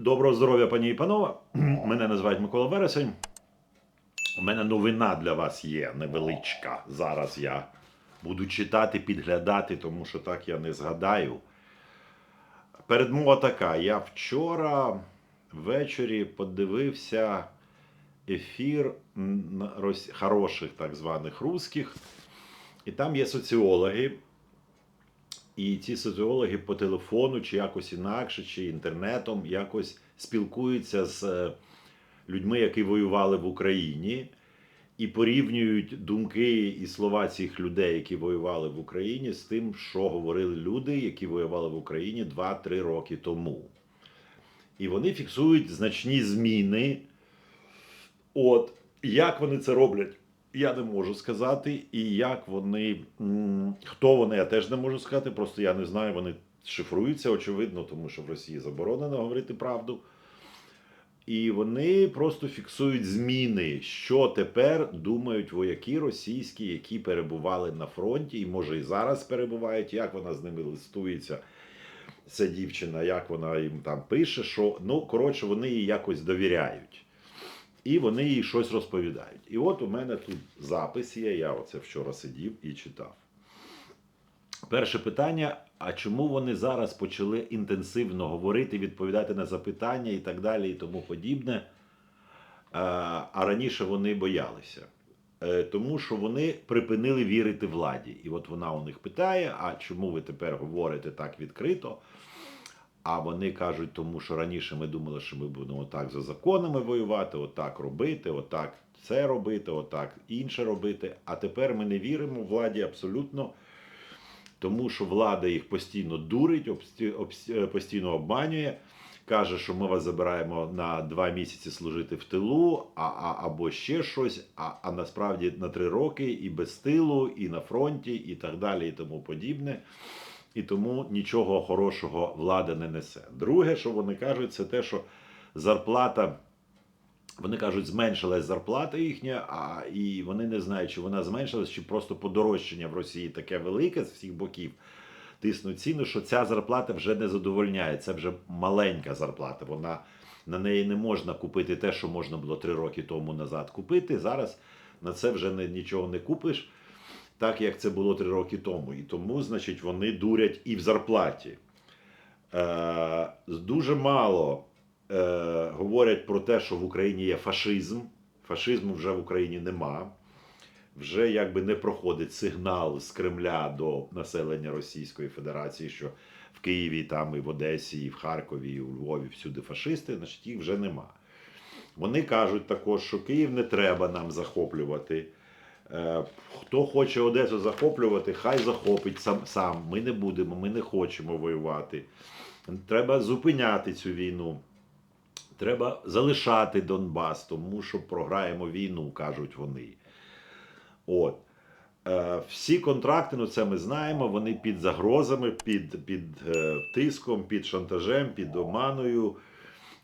Доброго здоров'я, пані і панове. Мене називають Микола Вересень. У мене новина для вас є невеличка. Зараз я буду читати, підглядати, тому що так я не згадаю. Передмова така. Я вчора ввечері подивився ефір хороших так званих русських, і там є соціологи. І ці соціологи по телефону, чи якось інакше, чи інтернетом якось спілкуються з е, людьми, які воювали в Україні, і порівнюють думки і слова цих людей, які воювали в Україні, з тим, що говорили люди, які воювали в Україні 2-3 роки тому. І вони фіксують значні зміни. От як вони це роблять, я не можу сказати. І як вони, хто вони, я теж не можу сказати. Просто я не знаю, вони шифруються, очевидно, тому що в Росії заборонено говорити правду. І вони просто фіксують зміни, що тепер думають вояки російські, які перебували на фронті, і може і зараз перебувають, як вона з ними листується. Ця дівчина, як вона їм там пише, що ну коротше, вони їй якось довіряють. І вони їй щось розповідають. І от у мене тут запис є, я оце вчора сидів і читав. Перше питання: а чому вони зараз почали інтенсивно говорити, відповідати на запитання і так далі, і тому подібне? А раніше вони боялися. Е, Тому що вони припинили вірити владі. І от вона у них питає: а чому ви тепер говорите так відкрито? А вони кажуть, тому що раніше ми думали, що ми будемо отак за законами воювати, отак робити, отак це робити, отак інше робити. А тепер ми не віримо владі абсолютно, тому що влада їх постійно дурить, е, постійно обманює. Каже, що ми вас забираємо на два місяці служити в тилу, а, а, або ще щось, а, а насправді на три роки і без тилу, і на фронті, і так далі, і тому подібне і тому нічого хорошого влада не несе. Друге, що вони кажуть, це те, що зарплата. Вони кажуть, зменшилась зарплата їхня, а і вони не знають, чи вона зменшилась, чи просто подорожчання в Росії таке велике з всіх боків. Тиснуть ціну, що ця зарплата вже не задовольняє. Це вже маленька зарплата. Вона на неї не можна купити те, що можна було три роки тому назад купити. Зараз на це вже не, нічого не купиш так як це було три роки тому. І тому, значить, вони дурять і в зарплаті. Е, дуже мало е, говорять про те, що в Україні є фашизм. Фашизму вже в Україні нема. Вже якби не проходить сигнал з Кремля до населення Російської Федерації, що в Києві, там і в Одесі, і в Харкові, і у Львові всюди фашисти, значить їх вже нема. Вони кажуть також, що Київ не треба нам захоплювати. Е, Хто хоче Одесу захоплювати, хай захопить сам, сам. Ми не будемо, ми не хочемо воювати. Треба зупиняти цю війну. Треба залишати Донбас, тому що програємо війну, кажуть вони. От. Е, Всі контракти, ну це ми знаємо, вони під загрозами, під, під е, тиском, під шантажем, під оманою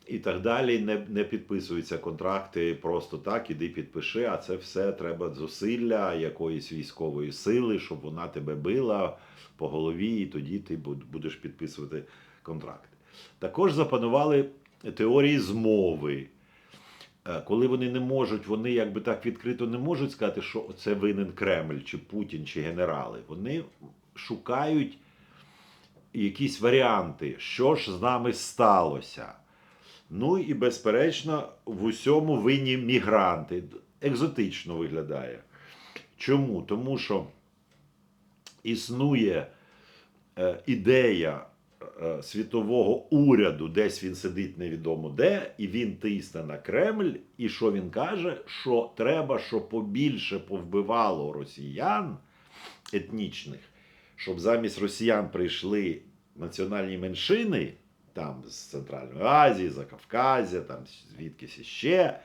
і так далі. Не, не підписуються контракти просто так, іди підпиши, а це все треба зусилля якоїсь військової сили, щоб вона тебе била по голові, і тоді ти будеш підписувати контракти. Також запанували теорії змови. Е, Коли вони не можуть, вони якби так відкрито не можуть сказати, що це винен Кремль, чи Путін, чи генерали. Вони шукають якісь варіанти, що ж з нами сталося. Ну і, безперечно, в усьому винні мігранти. Екзотично виглядає. Чому? Тому що існує е, ідея е, світового уряду, десь він сидить невідомо де, і він тисне на Кремль. І що він каже? Що треба, щоб побільше повбивало росіян етнічних, щоб замість росіян прийшли національні меншини, там з Центральної Азії, Закавказя, там звідкись іще.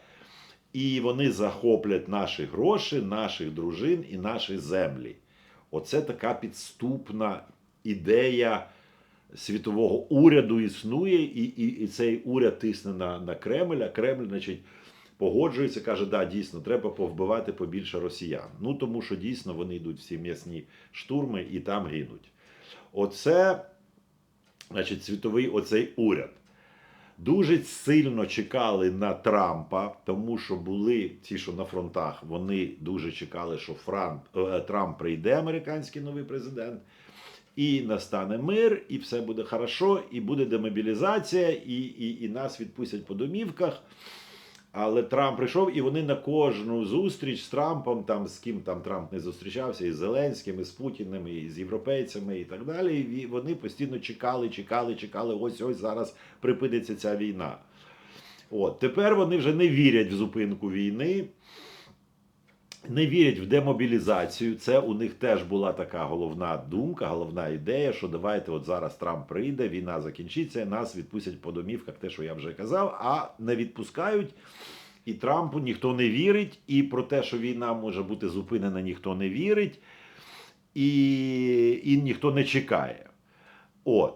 І вони захоплять наші гроші, наших дружин і наші землі. Оце така підступна ідея світового уряду існує, і, і, і цей уряд тисне на, на Кремль, а Кремль, значить, погоджується, каже, да, дійсно, треба повбивати побільше росіян. Ну тому що дійсно вони йдуть всі м'ясні штурми і там гинуть. Оце, значить, світовий оцей уряд. дуже сильно чекали на Трампа, тому що були ті, що на фронтах, вони дуже чекали, що Франк, е, Трамп прийде, американський новий президент, і настане мир, і все буде хорошо, і буде демобілізація, і, і, і нас відпустять по домівках. Але Трамп прийшов, і вони на кожну зустріч з Трампом, там з ким там Трамп не зустрічався, і з Зеленським, і з Путіним, і з європейцями, і так далі. І вони постійно чекали, чекали, чекали. Ось ось зараз припиниться ця війна. От тепер вони вже не вірять в зупинку війни, не вірять в демобілізацію. Це у них теж була така головна думка, головна ідея, що давайте от зараз Трамп прийде, війна закінчиться, нас відпустять по домівках, те, що я вже казав, а не відпускають. І Трампу ніхто не вірить, і про те, що війна може бути зупинена, ніхто не вірить, і, і ніхто не чекає. От.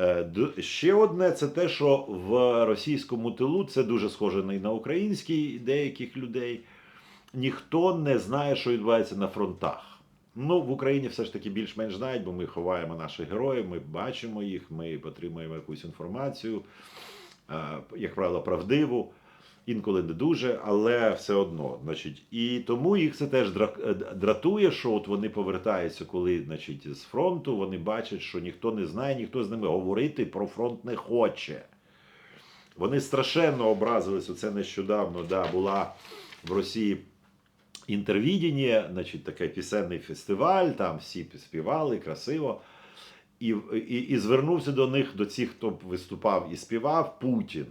Е, Ще одне це те, що в російському тилу це дуже схоже на- український деяких людей. Ніхто не знає, що відбувається на фронтах. Ну, в Україні все ж таки більш-менш знають, бо ми ховаємо наших героїв, ми бачимо їх, ми отримуємо якусь інформацію, е, як правило, правдиву, інколи не дуже, але все одно. Значить, і тому їх це теж е, дратує, що от вони повертаються, коли значить, з фронту, вони бачать, що ніхто не знає, ніхто з ними говорити про фронт не хоче. Вони страшенно образились. Оце нещодавно да, була в Росії інтервідіння, значить, такий пісенний фестиваль, там всі співали красиво. І, і, і звернувся до них, до цих, хто виступав і співав, Путін.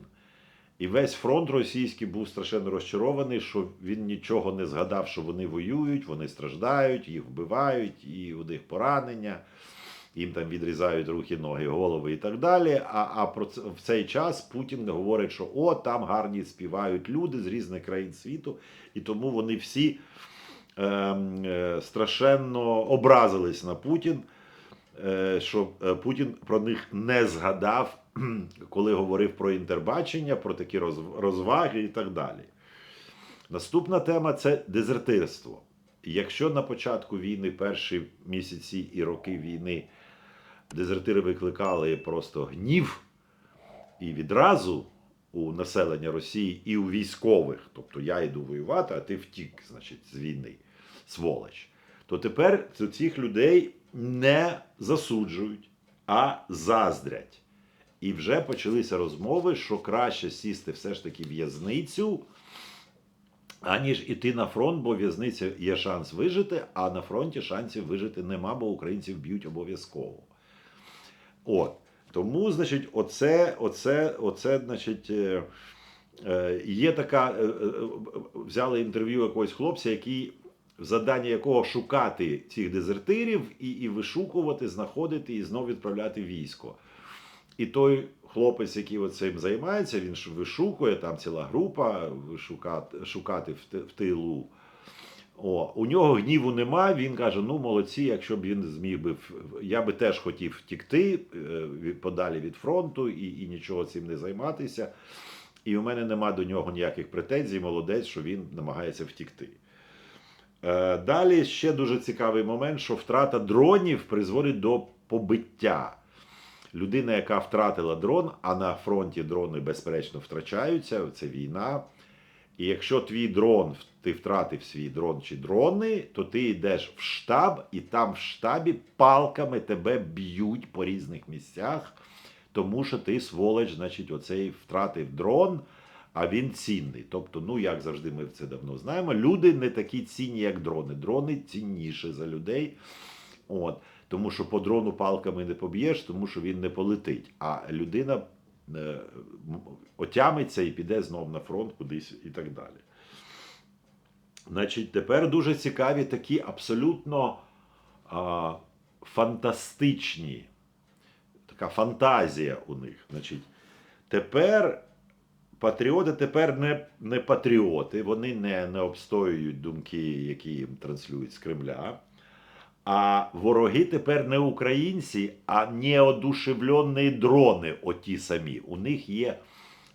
І весь фронт російський був страшенно розчарований, що він нічого не згадав, що вони воюють, вони страждають, їх вбивають, і у них поранення, їм там відрізають руки, ноги, голови і так далі. А, а про це, в цей час Путін говорить, що о, там гарні співають люди з різних країн світу, і тому вони всі ем, е, страшенно образились на Путін, е, що е, Путін про них не згадав, коли говорив про інтербачення, про такі роз- розваги і так далі. Наступна тема це дезертирство. Якщо на початку війни, перші місяці і роки війни, дезертири викликали просто гнів і відразу у населення Росії і у військових, тобто я йду воювати, а ти втік, значить, з війни, сволоч, то тепер цих людей не засуджують, а заздрять. І вже почалися розмови, що краще сісти все ж таки в'язницю, аніж іти на фронт, бо в в'язниці є шанс вижити, а на фронті шансів вижити нема, бо українців б'ють обов'язково. От. Тому, значить, оце, оце, оце, значить, е, е, є така. е, Взяли інтерв'ю якогось хлопця, який завдання якого шукати цих дезертирів і, і вишукувати, знаходити і знову відправляти військо. І той хлопець, який цим займається, він вишукує, там ціла група шукати в, в тилу. О, у нього гніву нема. Він каже: ну молодці, якщо б він зміг би, я би теж хотів втікти е, подалі від фронту і, і нічого цим не займатися. І у мене нема до нього ніяких претензій, молодець, що він намагається втікти. Е, Далі ще дуже цікавий момент, що втрата дронів призводить до побиття. Людина, яка втратила дрон, а на фронті дрони безперечно втрачаються, це війна. І якщо твій дрон, ти втратив свій дрон чи дрони, то ти йдеш в штаб, і там в штабі палками тебе б'ють по різних місцях, тому що ти сволоч, значить, оцей втратив дрон, а він цінний. Тобто, ну як завжди, ми це давно знаємо. Люди не такі цінні, як дрони. Дрони цінніші за людей. От. Тому що по дрону палками не поб'єш, тому що він не полетить. А людина отямиться і піде знов на фронт кудись і так далі. Значить, тепер дуже цікаві такі абсолютно а, фантастичні, така фантазія у них. Значить, тепер патріоти тепер не, не патріоти, вони не, не обстоюють думки, які їм транслюють з Кремля. А вороги тепер не українці, а неодушевлені дрони, оті самі. У них є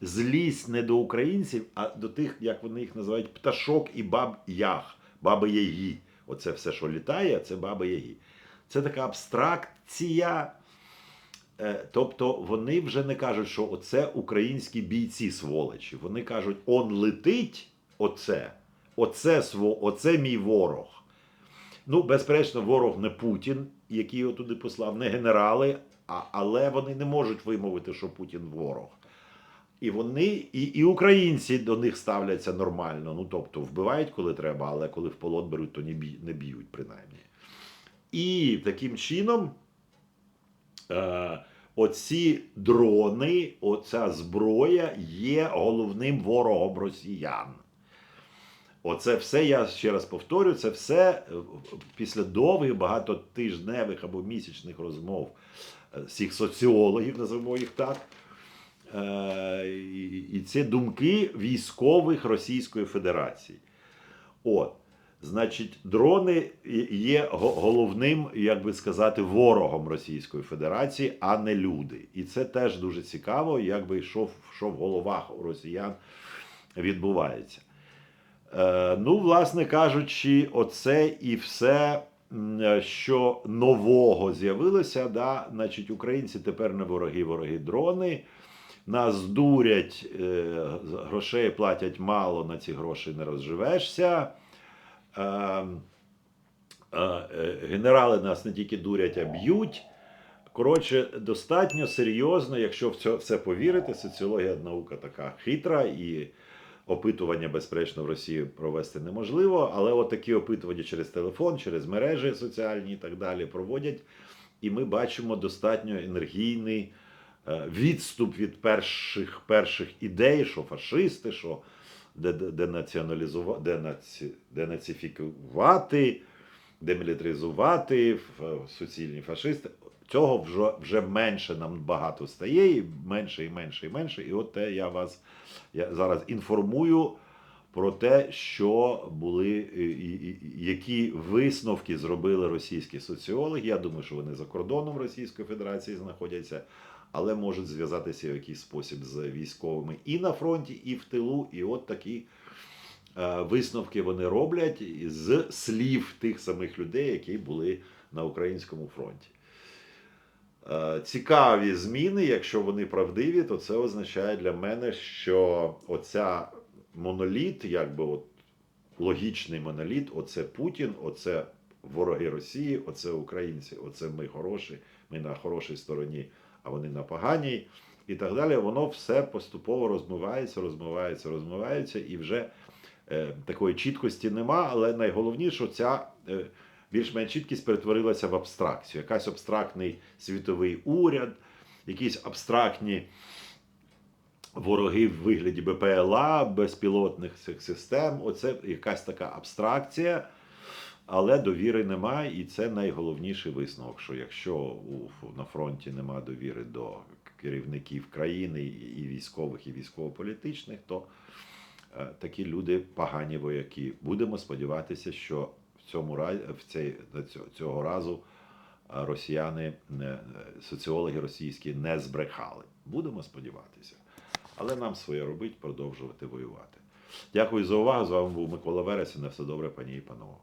злість не до українців, а до тих, як вони їх називають, пташок і баб ях, баби Ягі. Оце все, що літає, це баби Ягі. Це така абстракція Е, Тобто вони вже не кажуть, що оце українські бійці сволочі. Вони кажуть, он летить, оце, оце, оце мій ворог. Ну, безперечно, ворог не Путін, який його туди послав, не генерали, а, але вони не можуть вимовити, що Путін ворог. І вони, і, і українці до них ставляться нормально. Ну, тобто, вбивають, коли треба, але коли в полон беруть, то не, б'ють, принаймні. І таким чином е, оці дрони, оця зброя є головним ворогом росіян. Оце все, я ще раз повторю, це все е, після довгих багатотижневих або місячних розмов е, всіх соціологів, називаємо їх так. Е, І це думки військових Російської Федерації. От, значить, дрони є головним, як би сказати, ворогом Російської Федерації, а не люди. І це теж дуже цікаво, як би що, що в головах у росіян відбувається. Е, ну, власне кажучи, оце і все, що нового з'явилося, да, значить, українці тепер не вороги, вороги дрони. Нас дурять, е, грошей платять мало, на ці гроші не розживешся. Е, генерали нас не тільки дурять, а б'ють. Коротше, достатньо серйозно, якщо в це все повірити, соціологія наука така хитра і опитування, безперечно, в Росії провести неможливо, але от такі опитування через телефон, через мережі соціальні і так далі проводять. І ми бачимо достатньо енергійний е, відступ від перших, перших ідей, що фашисти, що де- де- денаціоналізува- денаці- денацифікувати, демілітаризувати, суцільні фашисти. Цього вже, вже менше нам багато стає, і менше і менше і менше. І от те я вас я зараз інформую про те, що були і, і- які висновки зробили російські соціологи. Я думаю, що вони за кордоном Російської Федерації знаходяться, але можуть зв'язатися в якийсь спосіб з військовими і на фронті, і в тилу. І от такі е, висновки вони роблять з слів тих самих людей, які були на українському фронті. Е, Цікаві зміни, якщо вони правдиві, то це означає для мене, що оця моноліт, якби от логічний моноліт, оце Путін, оце вороги Росії, оце українці, оце ми хороші, ми на хорошій стороні, а вони на поганій, і так далі. Воно все поступово розмивається, розмивається, розмивається, і вже е, такої чіткості нема. Але найголовніше, ця е, більш-менш чіткість перетворилася в абстракцію. Якась абстрактний світовий уряд, якісь абстрактні вороги в вигляді БПЛА, безпілотних цих систем. Оце якась така абстракція, але довіри немає, і це найголовніший висновок. Що якщо на фронті немає довіри до керівників країни і військових, і військово-політичних, то е, такі люди погані вояки. Будемо сподіватися, що в цьому разі в цей цього, разу е, росіяни, не- соціологи російські не збрехали. Будемо сподіватися. Але нам своє робить продовжувати воювати. Дякую за увагу. З вами був Микола Вересін. На все добре, пані і панове.